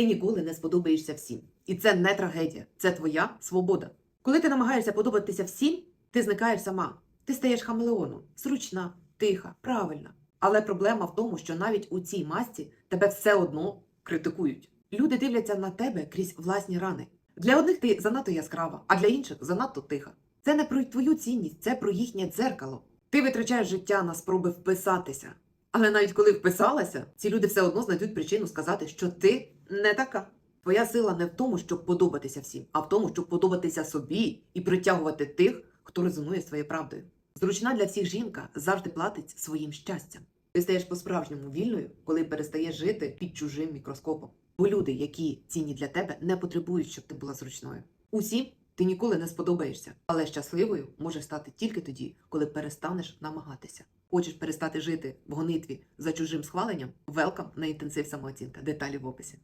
Ти ніколи не сподобаєшся всім. І це не трагедія, це твоя свобода. Коли ти намагаєшся подобатися всім, ти зникаєш сама. Ти стаєш хамелеоном, зручна, тиха, правильна. Але проблема в тому, що навіть у цій масці тебе все одно критикують. Люди дивляться на тебе крізь власні рани. Для одних ти занадто яскрава, а для інших занадто тиха. Це не про твою цінність, це про їхнє дзеркало. Ти витрачаєш життя на спроби вписатися. Але навіть коли вписалася, ці люди все одно знайдуть причину сказати, що ти не така. Твоя сила не в тому, щоб подобатися всім, а в тому, щоб подобатися собі і притягувати тих, хто резонує з твоєю правдою. Зручна для всіх жінка завжди платить своїм щастям. Ти стаєш по-справжньому вільною, коли перестаєш жити під чужим мікроскопом. Бо люди, які цінні для тебе, не потребують, щоб ти була зручною. Усім ти ніколи не сподобаєшся, але щасливою можеш стати тільки тоді, коли перестанеш намагатися. Хочеш перестати жити в гонитві за чужим схваленням? Велкам на інтенсив самооцінка. Деталі в описі.